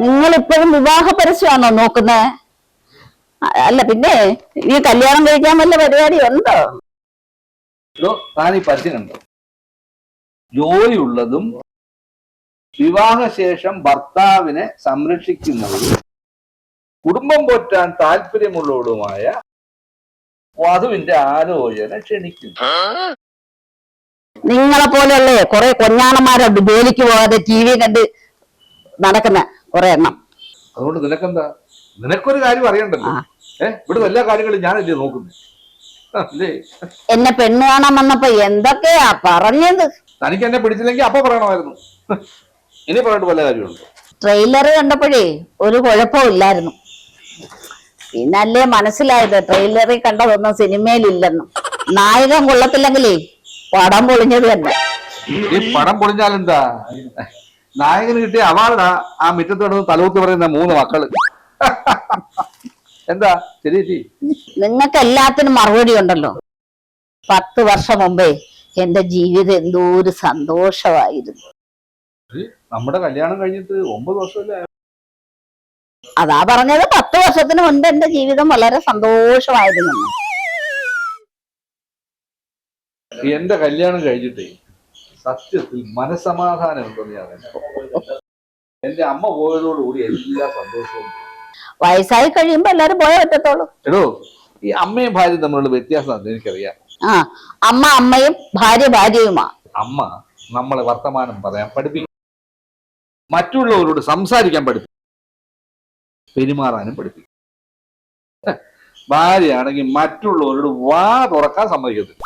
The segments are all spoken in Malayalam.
നിങ്ങൾ ഇപ്പോഴും വിവാഹ പരസ്യമാണോ നോക്കുന്നത് അല്ല പിന്നെ ഈ കല്യാണം കഴിക്കാൻ വല്ല പരിപാടി ഉണ്ടോ താൻ ഈ പരസ്യം കണ്ടോ? ജോലിയുള്ളതും വിവാഹശേഷം ഭർത്താവിനെ സംരക്ഷിക്കുന്നവരും കുടുംബം പോറ്റാൻ താല്പര്യമുള്ളവരുമായ വധുവിന്റെ ആലോചന ക്ഷണിക്കുന്നു. നിങ്ങളെ പോലെയുള്ള കുറെ കൊഞ്ഞാണന്മാരുണ്ട് ജോലിക്ക് പോകാതെ ടി വി കണ്ട് നടക്കുന്ന? എണ്ണം അതുകൊണ്ട് നിനക്കെന്താ? നിനക്കൊരു കാര്യം അറിയണ്ടല്ലോ. ഏഹ് ഇവിടെ എല്ലാ കാര്യങ്ങളും ഞാനല്ലേ നോക്കുന്നത് അല്ലേ? എന്നെ പെണ്ണ് കാണാൻ വന്നപ്പോ എന്തൊക്കെയാ പറഞ്ഞത്? തനിക്ക് എന്നെ പിടിച്ചില്ലെങ്കിൽ അപ്പൊ പറയണമായിരുന്നു. ഇനി പറഞ്ഞിട്ട് വല്ല കാര്യമുണ്ട്? ട്രെയിലർ കണ്ടപ്പോഴേ ഒരു കുഴപ്പമില്ലായിരുന്നു പിന്നല്ലേ മനസ്സിലായത് ട്രെയിലറിൽ കണ്ടതൊന്നും സിനിമയിലില്ലെന്നും. നായകൻ കൊള്ളത്തില്ലെങ്കിലേ പടം പൊളിഞ്ഞത് തന്നെ. ഈ പടം പൊളിഞ്ഞാലെന്താ? നായകന് കിട്ടിയ അവാർഡാ ആ മുറ്റത്ത് കിടന്ന് പറയുന്ന മൂന്ന് മക്കൾ. എന്താ ശരി നിങ്ങൾക്ക് എല്ലാത്തിനും മറുപടി ഉണ്ടല്ലോ. പത്ത് വർഷം മുമ്പേ എന്റെ ജീവിതം എന്തോ ഒരു സന്തോഷമായിരുന്നു നമ്മുടെ കല്യാണം കഴിഞ്ഞിട്ട് ഒമ്പത് വർഷമല്ലേ. അതാ പറഞ്ഞത് പത്ത് വർഷത്തിന് മുൻപ് എന്റെ ജീവിതം വളരെ സന്തോഷമായിരുന്നു. എന്റെ കല്യാണം കഴിഞ്ഞിട്ടേ സത്യത്തിൽ മനസമാധാനം ഉണ്ടെന്ന് ഞാൻ. എന്റെ അമ്മ പോയതോടുകൂടി എല്ലാ സന്തോഷവും വയസ്സായി കഴിയുമ്പോ എല്ലാരും പോയേ പറ്റത്തുള്ളൂ. എടോ ഈ അമ്മയും ഭാര്യയും തമ്മിലുള്ള വ്യത്യാസം എനിക്കറിയാം. ആ അമ്മ അമ്മയും ഭാര്യ ഭാര്യയുമാ. അമ്മ നമ്മളെ വർത്തമാനം പറയാൻ പഠിപ്പിക്കും. മറ്റുള്ളവരോട് സംസാരിക്കാൻ പഠിപ്പിക്കും. പെരുമാറാനും പഠിപ്പിക്കും. ഭാര്യയാണെങ്കിൽ മറ്റുള്ളവരോട് വാ തുറക്കാൻ സമ്മതിക്കത്തില്ല.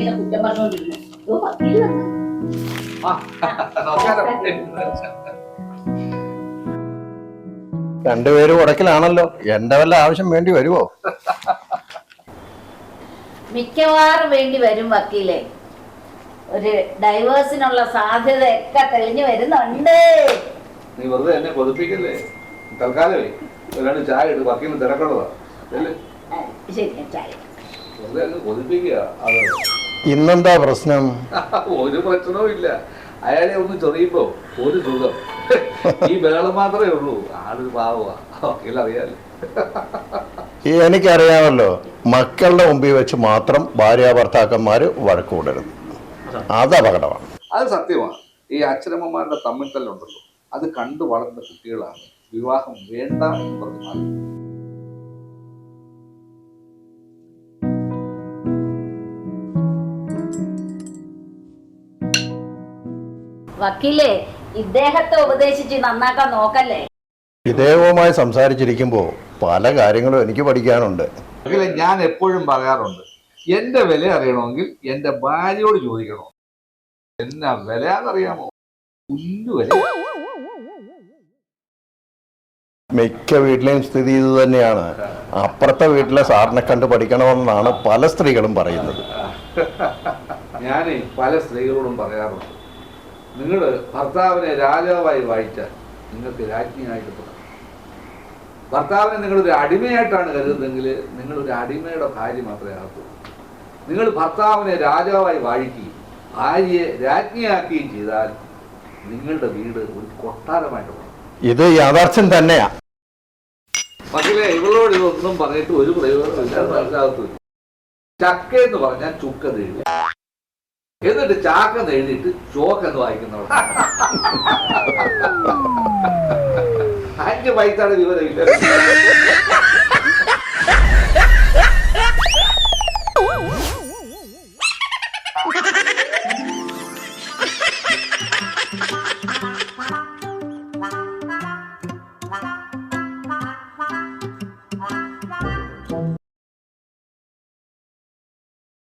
നിങ്ങളിങ്ങനെ കുറ്റം പറഞ്ഞോണ്ടിരുന്നു. നമസ്കാരം രണ്ടുപേരും ഉടക്കിലാണല്ലോ. എന്റെ വല്ല ആവശ്യം വേണ്ടി വരുമോ മിക്കവാറും വേണ്ടി വരും വക്കീലെ. ഒരു ഡൈവേഴ്സിനുള്ള സാധ്യത ഒക്കെ തെളിഞ്ഞു വരുന്നുണ്ട്. നീ വെറുതെ എന്നെ കൊതിപ്പിക്കല്ലേ? തൽക്കാലമേ. ഒരാണ്ട് ചായ ഇട്ട് വക്കീലിന് തിരക്കുള്ളതാ അല്ലേ? ശരി ചായ. വെറുതെ കൊതിപ്പിക്കുക. അതെ. ഇന്നെന്താ പ്രശ്നം? ഒരു പ്രശ്നവും ഇല്ല. അയാളെ ഒന്ന് ചെറിയപ്പോ ഒരു സുഖം. ഈ ബഹളം മാത്രമേ ഉള്ളൂ. പാവമാ വക്കീലറിയാലോ എനിക്കറിയാമല്ലോ മക്കളുടെ മുമ്പിൽ വെച്ച് മാത്രം ഭാര്യ ഭർത്താക്കന്മാര് വഴക്കൂടരുത് അത് അപകടമാണ്. അത് സത്യമാണ്. ഈ അച്ഛനമ്മമാരുടെ തമ്മിൽ തല്ലുണ്ടല്ലോ. അത് കണ്ടു വളർന്ന കുട്ടികളാണ്. വിവാഹം വേണ്ട എന്ന് പറഞ്ഞു വക്കീലെ ഇദ്ദേഹത്തെ ഉപദേശിച്ച് നന്നാക്കാൻ നോക്കല്ലേ? ഇദ്ദേഹവുമായി സംസാരിച്ചിരിക്കുമ്പോൾ പല കാര്യങ്ങളും എനിക്ക് പഠിക്കാനുണ്ട്. വക്കീലെ ഞാൻ എപ്പോഴും പറയാറുണ്ട് എന്റെ വില അറിയണമെങ്കിൽ എന്റെ ഭാര്യയോട് ചോദിക്കണം. എന്നാ വില പുല്ലു വില. മിക്ക വീട്ടിലെയും സ്ഥിതി ഇത് തന്നെയാണ്. അപ്പുറത്തെ വീട്ടിലെ സാറിനെ കണ്ട് പഠിക്കണമെന്നാണ് പല സ്ത്രീകളും പറയുന്നത്. ഞാൻ പല സ്ത്രീകളോടും പറയാറുണ്ട് നിങ്ങൾ ഭർത്താവിനെ രാജാവായി വായിച്ചാൽ നിങ്ങൾക്ക് രാജ്ഞിയായിട്ട് തുടങ്ങാം. ഭർത്താവിനെ നിങ്ങളൊരു അടിമയായിട്ടാണ് കരുതുന്നതെങ്കിൽ നിങ്ങളൊരു അടിമയുടെ ഭാര്യ മാത്രമേ ആകത്തുള്ളൂ. നിങ്ങൾ ഭർത്താവിനെ രാജാവായി വാഴിക്കുകയും ഭാര്യയെ രാജ്ഞിയാക്കുകയും ചെയ്താൽ നിങ്ങളുടെ വീട് ഒരു കൊട്ടാരമായിട്ട് മാറും. ഇത് യാഥാർത്ഥ്യം തന്നെയാ. മക്കളെ ഇവളോട് ഇതൊന്നും പറഞ്ഞിട്ട് ഒരു പ്രയോജനം ഇല്ലാതെ മനസ്സിലാകത്തില്ല ചക്ക എന്ന് പറഞ്ഞാൽ ചുക്കെന്ന് എഴുതി എന്നിട്ട് ചാക്കെന്ന് എഴുതിയിട്ട് ചോക്കെന്ന് വായിക്കുന്നവർ അഞ്ച് പൈസയുടെ വിവരമില്ല.